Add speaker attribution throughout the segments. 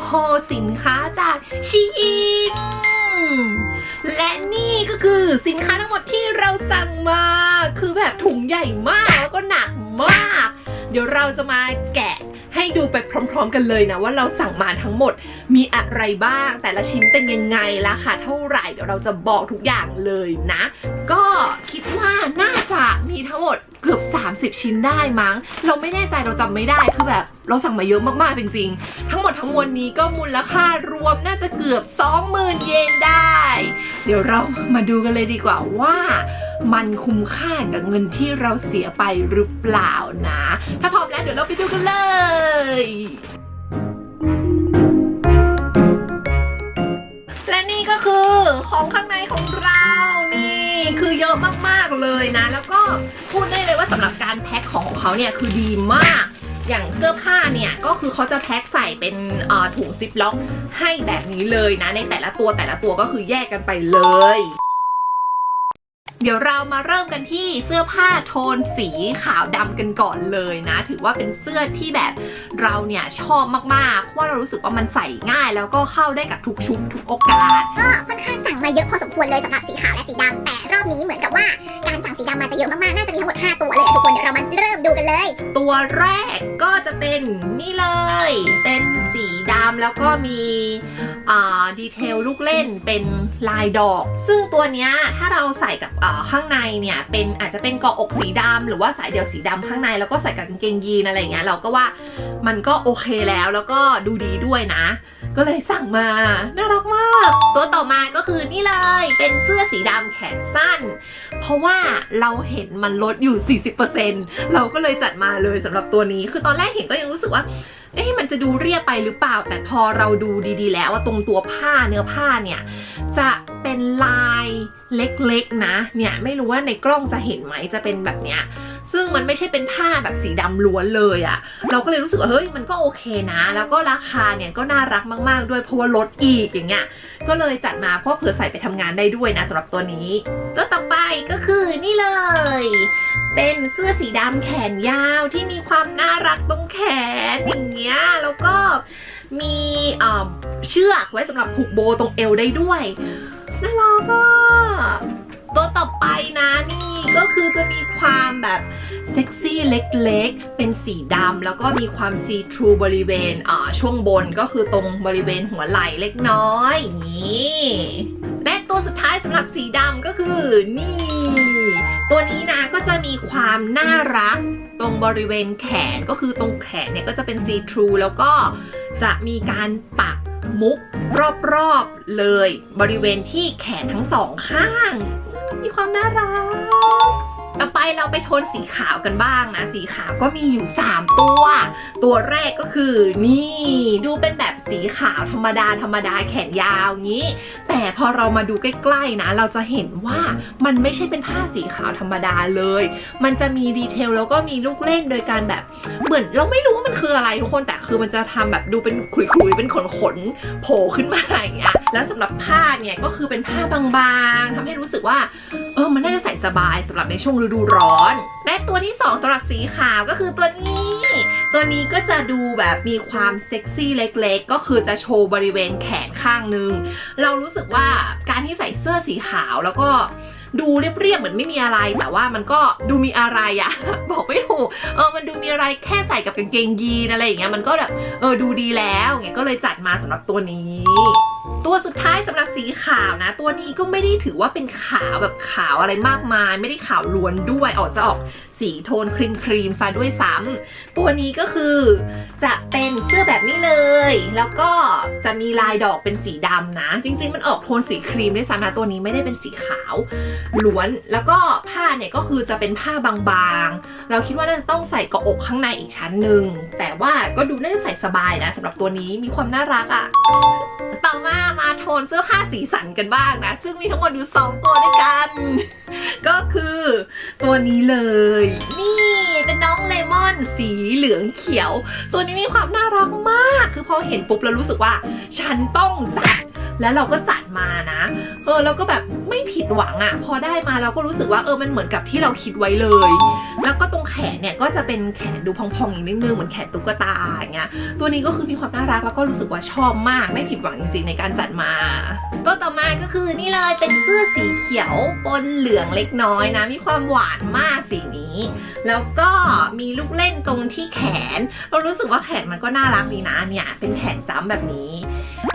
Speaker 1: โฮสินค้าจากชีอินและนี่ก็คือสินค้าทั้งหมดที่เราสั่งมา คือแบบถุงใหญ่มากแล้วก็หนักมาก เดี๋ยวเราจะมาแกะให้ดูไปพร้อม ๆ กันเลยนะ ว่าเราสั่งมาทั้งหมดมีอะไรบ้าง แต่ละชิ้นเป็นยังไงราคาเท่าไหร่เดี๋ยวเราจะบอกทุกอย่างเลยนะ ก็คิดว่าน่าจะมีทั้งหมด เกือบ 30 ชิ้นได้มั้ง เราไม่แน่ใจเราจำไม่ได้คือแบบเราสั่งมาเยอะมากๆจริงๆ ทั้งหมดทั้งมวลนี้ก็มูลค่ารวมน่าจะเกือบ 20,000 เยนได้ เดี๋ยวเรามาดูกันเลยดีกว่าว่ามันคุ้มค่ากับเงินที่เราเสียไปหรือเปล่านะ ถ้าพร้อมแล้วเดี๋ยวเราไปดูกันเลยและนี่ก็คือของข้างในของเรา เยอะมากๆเลยนะ แล้วก็พูดได้เลยว่าสำหรับการแพ็คของของเขาเนี่ยคือดีมากอย่างเสื้อผ้าเนี่ยก็คือเขาจะแพ็คใส่เป็นอ่อถุงซิปล็อกให้แบบนี้เลยนะ ในแต่ละตัวแต่ละตัวก็คือแยกกันไปเลย เดี๋ยวเรามาเริ่มกันที่เสื้อผ้าโทนสีขาวดำกันก่อนเลยนะ ถือว่าเป็นเสื้อที่แบบเราเนี่ยชอบมากๆเพราะว่าเรารู้สึกว่ามันใส่ง่าย แล้วก็เข้าได้กับทุกชุดทุกโอกาส
Speaker 2: ก็ค่อนข้างสั่งมาเยอะพอสมควรเลยสำหรับสีขาวและสีดำแต่รอบนี้เหมือนกับว่าการสั่งสีดำมาจะเยอะมากๆ น่าจะมีทั้งหมด 5 ตัวเลยอะทุกคนเดี๋ยวเรามาเริ่มดูกันเลย
Speaker 1: ตัวแรกก็จะเป็นนี่เลย เป็นสีดำแล้วก็มีอ่าดีเทลลูกเล่นเป็นลายดอก ซึ่งตัวเนี้ยถ้าเราใส่กับอ่าข้างในเนี่ยเป็นอาจจะเป็นกาะอกสีดำหรือว่าสายเดี่ยวสีดำข้างในแล้วก็ใส่กางเกงยีนอะไรเงี้ยเราก็ว่ามันก็โอเคแล้วแล้วก็ดูดีด้วยนะ ก็เลยสั่งมา น่ารักมาก ตัวต่อมาก็คือนี่เลย เป็นเสื้อสีดำแขนสั้น เพราะว่าเราเห็นมันลดอยู่ 40%เราก็เลยจัดมาเลยสำหรับตัวนี้ คือตอนแรกเห็นก็ยังรู้สึกว่าเอ๊ะมันจะดูเรียบไปหรือเปล่า แต่พอเราดูดีๆ แล้วว่าตรงตัวผ้าเนื้อผ้าเนี่ย จะเป็นลาย เล็กๆนะ เนี่ยไม่รู้ว่าในกล้องจะเห็นไหมจะเป็นแบบเนี้ยซึ่งมันไม่ใช่เป็นผ้าแบบสีดำล้วนเลยอะ่ะเราก็เลยรู้สึกว่าเฮ้ยมันก็โอเคนะ แล้วก็ราคาเนี่ยก็น่ารักมาก ๆ ด้วยเพราะว่าลดอีกอย่างเงี้ยก็เลยจัดมาเพราะเผื่อใส่ไปทำงานได้ด้วยนะสำหรับตัวนี้ ตัวต่อไปก็คือนี่เลย เป็นเสื้อสีดำแขนยาวที่มีความน่ารักตรงแขนอย่างเงี้ยแล้วก็มีเอ่อเชือกไว้สำหรับผูกโบตรงเอวได้ด้วย น่ารักอะตัวต่อไปนะนี่ก็คือจะมีความแบบเซ็กซี่เล็กๆ เป็นสีดำแล้วก็มีความซีทรูบริเวณอ่าช่วงบนก็คือตรงบริเวณหัวไหล่เล็กน้อยนี่และตัวสุดท้ายสำหรับสีดำก็คือนี่ ตัวนี้นะก็จะมีความน่ารักตรงบริเวณแขนก็คือตรงแขนเนี่ยก็จะเป็นซีทรูแล้วก็จะมีการปัก มุกรอบๆเลย บริเวณที่แขนทั้งสองข้าง มีความน่ารัก ต่อไปเราไปโทนสีขาวกันบ้างนะ สีขาวก็มีอยู่ 3 ตัว ตัวแรกก็คือ นี่ดูเป็นแบบสีขาวธรรมดาธรรมดาแขนยาวงี้ แต่พอเรามาดูใกล้ๆนะ เราจะเห็นว่ามันไม่ใช่เป็นผ้าสีขาวธรรมดาเลย มันจะมีดีเทลแล้วก็มีลูกเล่นโดยการแบบเหมือนเราไม่รู้ว่ามันคืออะไรทุกคนแต่คือมันจะทำแบบดูเป็นขุยๆเป็นขนๆโผล่ขึ้นมาอย่างเงี้ยแล้วสำหรับผ้าเนี่ยก็คือเป็นผ้าบางๆทำให้รู้สึกว่าเออมันน่าจะใส่สบายสำหรับในช่วงฤดูร้อน และตัวที่2สำหรับสีขาวก็คือตัวนี้ ตัวนี้ก็จะดูแบบมีความเซ็กซี่เล็กๆ ก็คือจะโชว์บริเวณแขนข้างนึง เรารู้สึกว่าการที่ใส่เสื้อสีขาวแล้วก็ ดูเรียบๆเหมือนไม่มีอะไร แต่ว่ามันก็ดูมีอะไรอะ บอกไม่ถูกเออมันดูมีอะไรแค่ใส่กับกางเกงยีนอะไรอย่างเงี้ยมันก็แบบเออดูดีแล้วอย่างเงี้ยก็เลยจัดมาสำหรับตัวนี้ตัวสุดท้ายสำหรับสีขาวนะ ตัวนี้ก็ไม่ได้ถือว่าเป็นขาวแบบขาวอะไรมากมาย ไม่ได้ขาวล้วนด้วยออกจะออกสีโทนครีมครีมซะด้วยซ้ำตัวนี้ก็คือจะเป็นเสื้อแบบนี้เลย แล้วก็จะมีลายดอกเป็นสีดำนะ จริง ๆ มันออกโทนสีครีมด้วยซ้ำนะตัวนี้ไม่ได้เป็นสีขาวล้วน แล้วก็ผ้าเนี่ยก็คือจะเป็นผ้าบางๆ เราคิดว่าน่าจะต้องใส่กาะอกข้างในอีกชั้นหนึ่ง แต่ว่าก็ดูน่าจะใส่สบายนะสำหรับตัวนี้มีความน่ารักอะ่ะ ต่อมามาโทนเสื้อผ้าสีสันกันบ้างนะ ซึ่งมีทั้งหมดอยู่สองตัวด้วยกัน ก็คือตัวนี้เลย นี่เป็นน้องเลมอนสีเหลืองเขียว ตัวนี้มีความน่ารักมาก คือพอเห็นปุ๊บเรารู้สึกว่า ฉันต้องจัด แล้วเราก็จัดมานะ เออแล้วก็แบบไม่ผิดหวังอะ่ะ พอได้มาเราก็รู้สึกว่าเออมันเหมือนกับที่เราคิดไว้เลย แล้วก็ตรงแขนเนี่ยก็จะเป็นแขนดูพองๆอีกนิดนึงเหมือนแขนตุ๊กตาอย่างเงี้ยตัวนี้ก็คือมีความน่ารักแล้วก็รู้สึกว่าชอบมาก ไม่ผิดหวังจริงๆในการจัดมา ตัวต่อมาก็คือนี่เลยเป็นเสื้อสีเขียวปนเหลืองเล็กน้อยนะ มีความหวานมากสีนี้ แล้วก็มีลูกเล่นตรงที่แขน เรารู้สึกว่าแขนมันก็น่ารักดีนะเนี่ยเป็นแขนจ้ำแบบนี้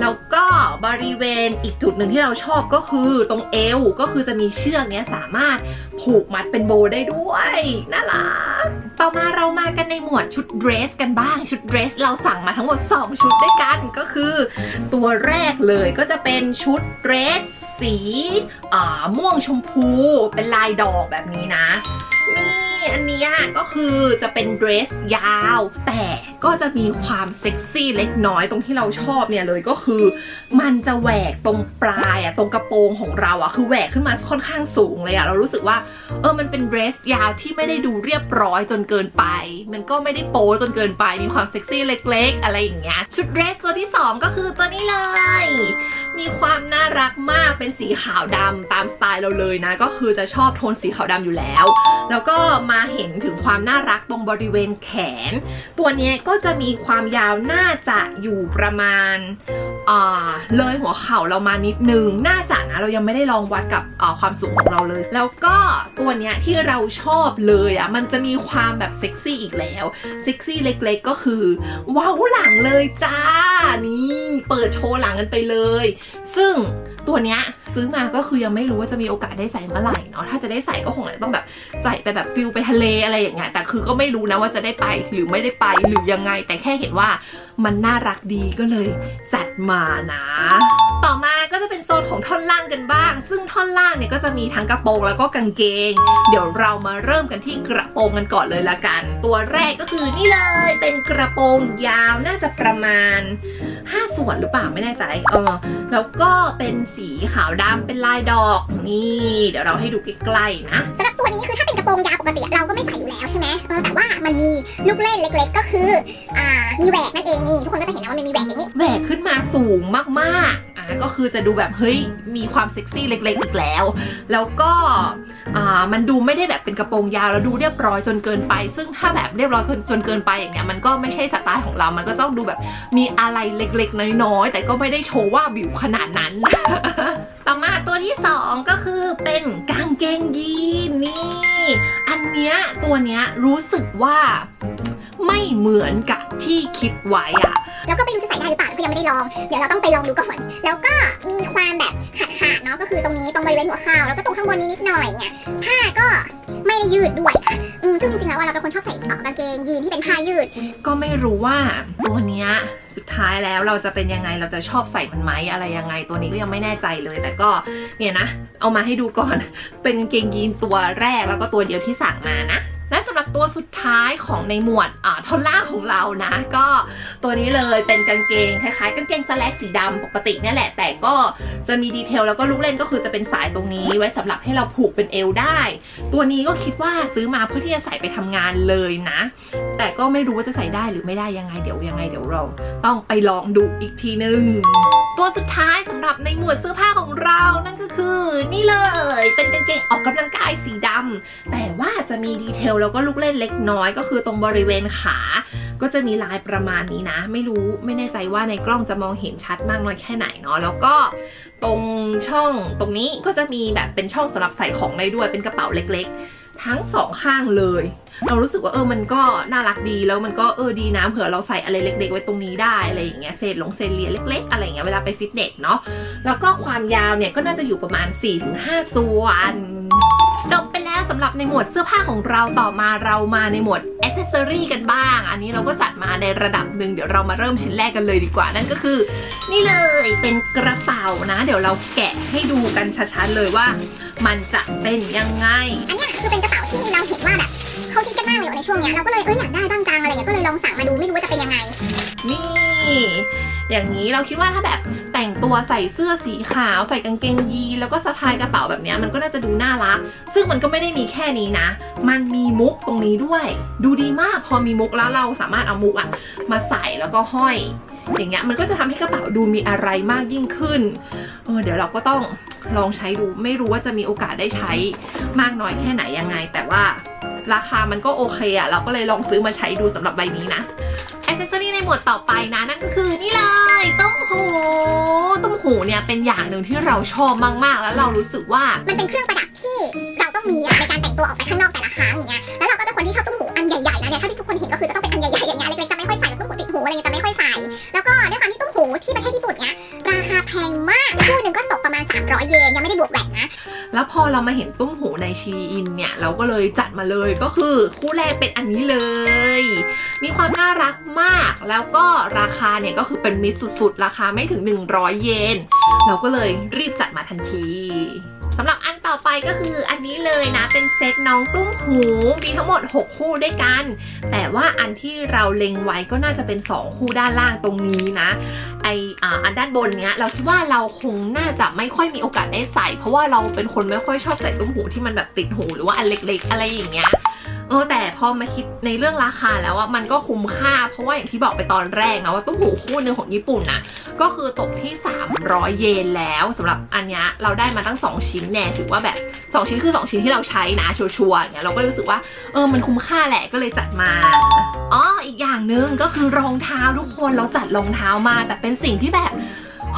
Speaker 1: แล้วก็บริเวณอีกจุดหนึ่งที่เราชอบก็คือตรงเอวก็คือจะมีเชือกเนี้ยสามารถผูกมัดเป็นโบได้ด้วยน่ารักต่อมาเรามากันในหมวดชุดเดรสกันบ้างชุดเดรสเราสั่งมาทั้งหมด 2 ชุดด้วยกันก็คือ ตัวแรกเลยก็จะเป็นชุดเดรสสีอ่าม่วงชมพูเป็นลายดอกแบบนี้นะนี่ อันนี้ก็คือจะเป็นเดรสยาว แต่ก็จะมีความเซ็กซี่เล็กน้อยตรงที่เราชอบเนี่ยเลยก็คือมันจะแหวกตรงปลายอะตรงกระโปรงของเราอะคือแหวกขึ้นมาค่อนข้างสูงเลยอะเรารู้สึกว่าเออมันเป็นเดรสยาวที่ไม่ได้ดูเรียบร้อยจนเกินไป มันก็ไม่ได้โป๊จนเกินไปมีความเซ็กซี่เล็ก ๆ อะไรอย่างเงี้ยชุดเดรสตัวที่ 2 ก็คือตัวนี้เลย มีความน่ารักมากเป็นสีขาวดำตามสไตล์เราเลยนะ ก็คือจะชอบโทนสีขาวดำอยู่แล้ว แล้วก็มาเห็นถึงความน่ารักตรงบริเวณแขน ตัวนี้ก็จะมีความยาวน่าจะอยู่ประมาณเลยหัวเข่าเรามานิดนึง น่าจะนะเรายังไม่ได้ลองวัดกับความสูงของเราเลย แล้วก็ตัวเนี้ยที่เราชอบเลยอะ่ะมันจะมีความแบบเซ็กซี่อีกแล้วเซ็กซี่เล็กๆก็คือเว้าวหลังเลยจ้านี่เปิดโชว์หลังกันไปเลยซึ่งตัวเนี้ยซื้อมาก็คือยังไม่รู้ว่าจะมีโอกาสได้ใส่เมื่อไหร่เนาะถ้าจะได้ใส่ก็คงอาจจะต้องแบบใส่ไปแบบฟิลไปทะเลอะไรอย่างเงี้ยแต่คือก็ไม่รู้นะว่าจะได้ไปหรือไม่ได้ไปหรือยังไง แต่แค่เห็นว่ามันน่ารักดีก็เลยจัดมานะ ต่อมาก็จะเป็นโซนของท่อนล่างกันบ้าง ซึ่งท่อนล่างเนี่ยก็จะมีทั้งกระโปรงแล้วก็กางเกง เดี๋ยวเรามาเริ่มกันที่กระโปรงกันก่อนเลยละกัน ตัวแรกก็คือนี่เลย เป็นกระโปรงยาวน่าจะประมาณ 5 ส่วนหรือเปล่าไม่แน่ใจเออแล้วก็เป็นสีขาวดำเป็นลายดอกนี่ เดี๋ยวเราให้ดูใกล้ๆนะ
Speaker 2: สำหรับตัวนี้คือถ้าเป็นกระโปรงยาวปกติเราก็ไม่ใส่อยู่แล้วใช่ไหมเออแต่ว่ามันมีลูกเล่นเล็ก ๆ ก็คืออ่ามีแหวกนั่นเองนี่ทุกคนก็จะเห็นนะว่ามันมีแหวกอย่างนี้
Speaker 1: แหวกขึ้นมาสูงมากๆอะ ก็คือจะดูแบบเฮ้ยมีความเซ็กซี่เล็กๆอีกแล้ว แล้วก็มันดูไม่ได้แบบเป็นกระโปรงยาวแล้วดูเรียบร้อยจนเกินไป ซึ่งถ้าแบบเรียบร้อยจนเกินไปอย่างเงี้ยมันก็ไม่ใช่สไตล์ของเรา มันก็ต้องดูแบบมีอะไรเล็กๆ น้อยๆ แต่ก็ไม่ได้โชว์ว่าบิวขนาดนั้น ต่อมาตัวที่สองก็คือเป็นกางเกงยีนนี่ อันเนี้ยตัวเนี้ยรู้สึกว่าไม่เหมือนกับที่คิดไว้อะ
Speaker 2: แล้วก็ไม่รู้จะใส่ได้หรือเปล่าก็ยังไม่ได้ลอง เดี๋ยวเราต้องไปลองดูก่อน แล้วก็มีความแบบขาดขาดๆเนาะก็คือตรงนี้ตรงบริเวณหัวเข่าแล้วก็ตรงข้างบนนี้นิดหน่อยเนี่ยผ้าก็ไม่ได้ยืดด้วยนะอืมซึ่งจริงๆแล้วว่าเราเป็นคนชอบใส่เอ่อกางเกงยีนที่เป็นผ้ายืด
Speaker 1: ก็ไม่รู้ว่าตัวเนี้ยสุดท้ายแล้วเราจะเป็นยังไงเราจะชอบใส่มันไหมอะไรยังไง ตัวนี้ก็ยังไม่แน่ใจเลยแต่ก็เนี่ยนะ เอามาให้ดูก่อน เป็นกางเกงยีนตัวแรกแล้วก็ตัวเดียวที่สั่งมานะ และสำหรับตัวสุดท้ายของในหมวดอ่าท่อนล่างของเรานะ ก็ตัวนี้เลยเป็นกางเกงคล้ายๆกางเกงสแลกสีดำปกติเนี่ยแหละ แต่ก็จะมีดีเทลแล้วก็ลูกเล่นก็คือจะเป็นสายตรงนี้ ไว้สำหรับให้เราผูกเป็นเอวได้ ตัวนี้ก็คิดว่าซื้อมาเพื่อที่จะใส่ไปทำงานเลยนะ แต่ก็ไม่รู้ว่าจะใส่ได้หรือไม่ได้ยังไงเดี๋ยวยังไงเดี๋ยวเราต้องไปลองดูอีกทีนึง ตัวสุดท้ายสำหรับในหมวดเสื้อผ้าของเรานั่นก็คือ นี่เลย เป็นกางเกงออกกำลังกายสีดำแต่ว่าจะมีดีเทลแล้วก็ลูกเล่นเล็กน้อยก็คือตรงบริเวณขา ก็จะมีลายประมาณนี้นะ ไม่รู้ไม่แน่ใจว่าในกล้องจะมองเห็นชัดมากน้อยแค่ไหนเนาะแล้วก็ตรงช่องตรงนี้ก็จะมีแบบเป็นช่องสำหรับใส่ของได้ด้วยเป็นกระเป๋าเล็กๆ ทั้งสองข้างเลย เรารู้สึกว่าเออมันก็น่ารักดีแล้วมันก็เออดีนะเผื่อเราใส่อะไรเล็ก ๆ ไว้ตรงนี้ได้อะไรอย่างเงี้ยเศษหลงเศษเหรียญเล็ก ๆ อะไรอย่างเงี้ยเวลาไปฟิตเนสเนาะแล้วก็ความยาวเนี่ยก็น่าจะอยู่ประมาณ 4-5 ส่วนจบไปแล้วสำหรับในหมวดเสื้อผ้าของเราต่อมาเรามาในหมวดอ c เซ s ซอรีกันบ้าง อันนี้เราก็จัดมาในระดับหนึ่งเดี๋ยวเรามาเริ่มชิ้นแรกกันเลยดีกว่า นั่นก็คือ นี่เลยเป็นกระเป๋านะ เดี๋ยวเราแกะให้ดูกันชัดๆเลยว่า มันจะเป็นยังไง
Speaker 2: อันเนี้ยคือเป็นกระเป๋าที่เราเห็นว่าแบบเขาคิดกันมากเลยในช่วงเนี้ยเราก็เลยเอออยากได้บ้างจังอะไรเงี้ยก็เลยลองสั่งมาดูไม่รู้ว่าจะเป็นยังไง
Speaker 1: นี่ อย่างนี้เราคิดว่าถ้าแบบแต่งตัวใส่เสื้อสีขาว ใส่กางเกงยีนแล้วก็สะพายกระเป๋าแบบเนี้ยมันก็น่าจะดูน่ารัก ซึ่งมันก็ไม่ได้มีแค่นี้นะ มันมีมุกตรงนี้ด้วย ดูดีมากพอมีมุกแล้วเราสามารถเอามุกอะมาใส่แล้วก็ห้อย อย่างเงี้ยมันก็จะทำให้กระเป๋าดูมีอะไรมากยิ่งขึ้น เออเดี๋ยวเราก็ต้องลองใช้ดูไม่รู้ว่าจะมีโอกาสได้ใช้มากน้อยแค่ไหนยังไง แต่ว่าราคามันก็โอเคอะเราก็เลยลองซื้อมาใช้ดูสำหรับใบนี้นะอ c เซสซอรี่ในหมวดต่อไปนะนั่นก็คือนี่เลยต้มหูต้มหูเนี่ยเป็นอย่างหนึ่งที่เราชอบมากๆ แล้วเรารู้สึกว่า
Speaker 2: มันเป็นเครื่องประดับที่เราต้องมีอะในการแต่งตัวออกไปข้างนอกแต่ละครั้งอย่างเงี้ยแล้วเราก็เป็นคนที่ชอบตุ้มหูอันใหญ่ๆนะเนี่ยเท่าที่ทุกคนเห็นก็คือจะต้องเป็นอันใหญ่ๆอย่างเงี้ยเล็กๆจะไม่ค่อยใส่แบบตุ้มหูติดหูอะไรเงี้ยจะไม่ค่อยใส่ แล้วก็ด้วยความที่ตุ้มหูที่ประเทศญี่ปุ่นเนี้ยราคาแพง 300 เยนยังไม่ได้บวกแวตนะ
Speaker 1: แล้วพอเรามาเห็นตุ้มหูในชีอินเนี่ย เราก็เลยจัดมาเลยก็คือคู่แรกเป็นอันนี้เลย มีความน่ารักมากแล้วก็ราคาเนี่ยก็คือเป็นมิตรสุดๆ ราคาไม่ถึง 100 เยน เราก็เลยรีบจัดมาทันที สำหรับอันต่อไปก็คืออันนี้เลยนะ เป็นเซตน้องตุ้มหูมีทั้งหมด 6 คู่ด้วยกัน แต่ว่าอันที่เราเล็งไว้ก็น่าจะเป็น 2 คู่ด้านล่างตรงนี้นะไออันด้านบนเนี้ยเราคิดว่าเราคงน่าจะไม่ค่อยมีโอกาสได้ใส่ เพราะว่าเราเป็นคนไม่ค่อยชอบใส่ตุ้มหูที่มันแบบติดหูหรือว่าอันเล็ก ๆ อะไรอย่างเงี้ย เออแต่พอมาคิดในเรื่องราคาแล้วว่ามันก็คุ้มค่า เพราะว่าอย่างที่บอกไปตอนแรกนะว่าตุ้หูคู่หนึ่งของญี่ปุ่นนะก็คือตกที่ 300 เยนแล้วสำหรับอันนี้เราได้มาตั้ง 2 ชิ้นแน่ถือว่าแบบ 2 ชิ้นคือ 2 ชิ้นที่เราใช้นะชัวร์ๆอย่างเงี้ยเราก็รู้สึกว่าเออมันคุ้มค่าแหละก็เลยจัดมาอ๋ออีกอย่างหนึ่งก็คือรองเท้าทุกคนเราจัดรองเท้ามา แต่เป็นสิ่งที่แบบ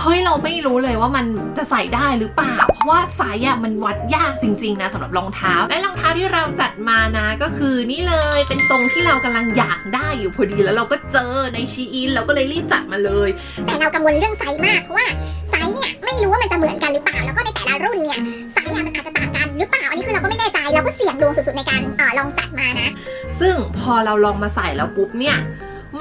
Speaker 1: เฮ้ยเราไม่รู้เลยว่ามันจะใส่ได้หรือเปล่า เพราะว่าไซส์อะมันวัดยากจริงๆนะสำหรับรองเท้า และรองเท้าที่เราจัดมานะก็คือนี่เลยเป็นทรงที่เรากำลังอยากได้อยู่พอดีแล้วเราก็เจอในชีอินเราก็เลยรีบจัดมาเลย
Speaker 2: แต่เรากังวลเรื่องไซส์มากเพราะว่าไซส์เนี่ยไม่รู้ว่ามันจะเหมือนกันหรือเปล่าแล้วก็ในแต่ละรุ่นเนี่ยไซส์อะมันอาจจะต่างกันหรือเปล่าอันนี้คือเราก็ไม่แน่ใจเราก็เสี่ยงดวงสุดๆในการเออลองจัดมานะ
Speaker 1: ซึ่งพอเราลองมาใส่แล้วปุ๊บเนี่ย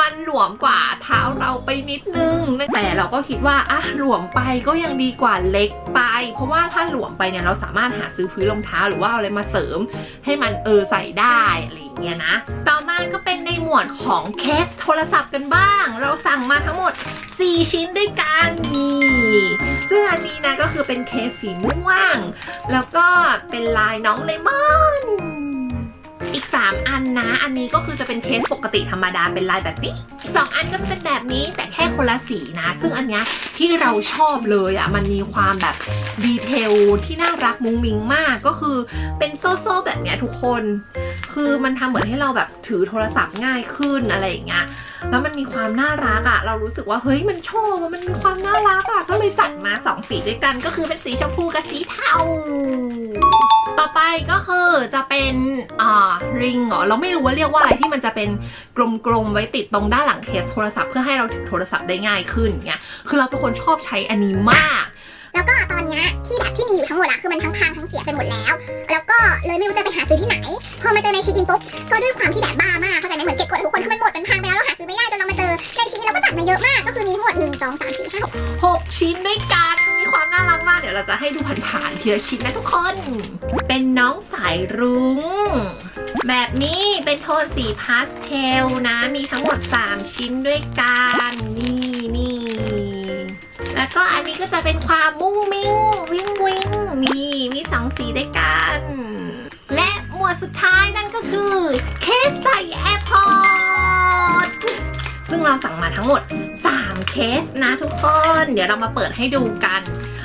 Speaker 1: มันหลวมกว่าเท้าเราไปนิดนึง แต่เราก็คิดว่าอะหลวมไปก็ยังดีกว่าเล็กไป เพราะว่าถ้าหลวมไปเนี่ยเราสามารถหาซื้อพื้นรองเท้าหรือว่าอาอะไรมาเสริม ให้มันเออใส่ได้อะไรอย่างเงี้ยนะ ต่อมาก็เป็นในหมวดของเคสโทรศัพท์กันบ้าง เราสั่งมาทั้งหมด 4 ชิ้นด้วยกันนี่ซึ่งอันนี้นะก็คือเป็นเคสสีม่วง แล้วก็เป็นลายน้องเลมอน อีก 3 อันนะ อันนี้ก็คือจะเป็นเคสปกติธรรมดาเป็นลายแบบนี้ อีก 2 อันก็จะเป็นแบบนี้แต่แค่คนละสีนะ ซึ่งอันเนี้ยที่เราชอบเลยอะ่ะมันมีความแบบดีเทลที่น่ารักมุ้งมิ้งมากก็คือเป็นโซ่โซ่แบบเนี้ยทุกคน คือมันทำเหมือนให้เราแบบถือโทรศัพท์ง่ายขึ้นอะไรอย่างเงี้ยแล้วมันมีความน่ารักอะ่ะ เรารู้สึกว่าเฮ้ยมันชอบมันมีความน่ารักอะ่ะก็เลยจัดมาสองสีด้วยกันก็คือเป็นสีชมพูกับสีเทา ต่อไปก็คือจะเป็นอ่าริงเหรอเราไม่รู้ว่าเรียกว่าอะไรที่มันจะเป็นกลมๆไว้ติดตรงด้านหลังเคสโทรศัพท์เพื่อให้เราถือโทรศัพท์ได้ง่ายขึ้นเนี่ยคือเราเป็นคนชอบใช้อันนี้มาก
Speaker 2: แล้วก็ตอนเนี้ยที่แบบที่มีอยู่ทั้งหมดอะคือมันทั้งพังทั้งเสียไปหมดแล้ว แล้วก็เลยไม่รู้จะไปหาซื้อที่ไหน พอมาเจอในชีอินปุ๊บก็ด้วยความที่แบบบ้ามากเข้าใจไหมเหมือนเก็บกดทุกคนคือมันหมดมันพังไปแล้วเราหาซื้อไม่ได้จนเรามาเจอในชีอินเราก็ตัดมาเยอะมากก็คือมีทั้งหมดหนึ่งสองสามสี่ห้าหก
Speaker 1: 6ชิ้นด้วยกันมีความน่ารักมากเดี๋ยวเราจะให้ดูผ่านๆทีละชิ้นนะทุกคน เป็นน้องสายรุง้งแบบนี้เป็นโทนสีพาสเทลนะ มีทั้งหมด 3 ชิ้นด้วยกันนี่นี่ แล้วก็อันนี้ก็จะเป็นความมุ้งมิ้งวิงวิงนี่มีสองสีด้วยกัน และหมวดสุดท้ายนั่นก็คือเคสใส่แอร์พอร์ตซึ่งเราสั่งมาทั้งหมด 3 เคสนะทุกคน เดี๋ยวเรามาเปิดให้ดูกัน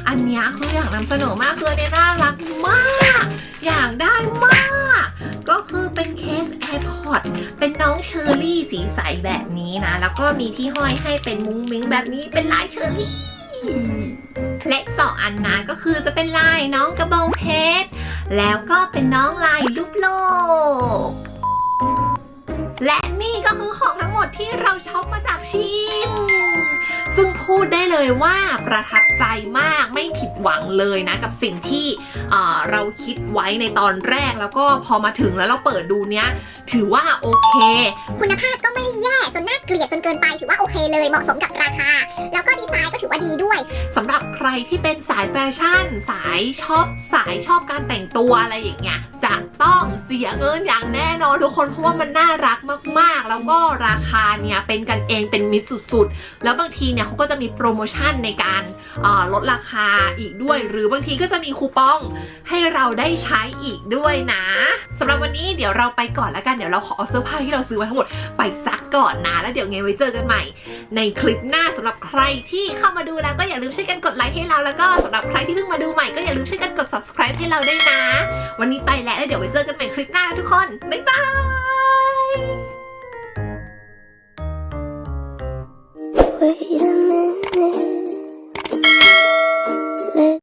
Speaker 1: อันนี้คืออยากนำเสนอมากคือนเนี่ยน่ารักมาก อยากได้มาก ก็คือเป็นเคส AirPod เป็นน้องเชอร์รี่สีใสแบบนี้นะ แล้วก็มีที่ห้อยให้เป็นมุ้งมิ้งแบบนี้เป็นลายเชอร์รี่ และสองอันนะก็คือจะเป็นลายน้องกระบองเพชร แล้วก็เป็นน้องลายลูกโลก และนี่ก็คือของทั้งหมดที่เราช็อปมาจากชิม พูดได้เลยว่าประทับใจมากไม่ผิดหวังเลยนะ กับสิ่งที่เอ่อเราคิดไว้ในตอนแรกแล้วก็พอมาถึงแล้วเราเปิดดูเนี้ยถือว่าโอเค
Speaker 2: คุณภาพก็ไม่ได้แย่จนน่าเกลียดจนเกินไปถือว่าโอเคเลยเหมาะสมกับราคา แล้วก็ดีไซน์ก็ถือว่าดีด้วย
Speaker 1: สำหรับใครที่เป็นสายแฟชั่น สายชอบสายชอบการแต่งตัวอะไรอย่างเงี้ยจะต้องเสียเงินอย่างแน่นอนทุกคนเพราะว่ามันน่ารักมากๆ แล้วก็ราคาเนี่ยเป็นกันเองเป็นมิตรสุดๆ แล้วบางทีเนี่ยเขาก็จะจะมีโปรโมชั่นในการลดราคาอีกด้วย หรือบางทีก็จะมีคูปองให้เราได้ใช้อีกด้วยนะสำหรับวันนี้เดี๋ยวเราไปก่อนแล้วกันเดี๋ยวเราขอเอาเสื้อผ้าที่เราซื้อมาทั้งหมดไปซักก่อนนะแล้วเดี๋ยวไงไว้เจอกันใหม่ ในคลิปหน้าสำหรับใครที่เข้ามาดูแล้วก็อย่าลืมช่วยกันกดไลค์ให้เราแล้วก็สำหรับใครที่เพิ่งมาดูใหม่ก็อย่าลืมช่วยกันกด subscribe ให้เราด้วยนะ วันนี้ไปแล้วแล้วเดี๋ยวไว้เจอกันใหม่คลิปหน้าทุกคนบ๊ายบาย
Speaker 3: Wait a minute.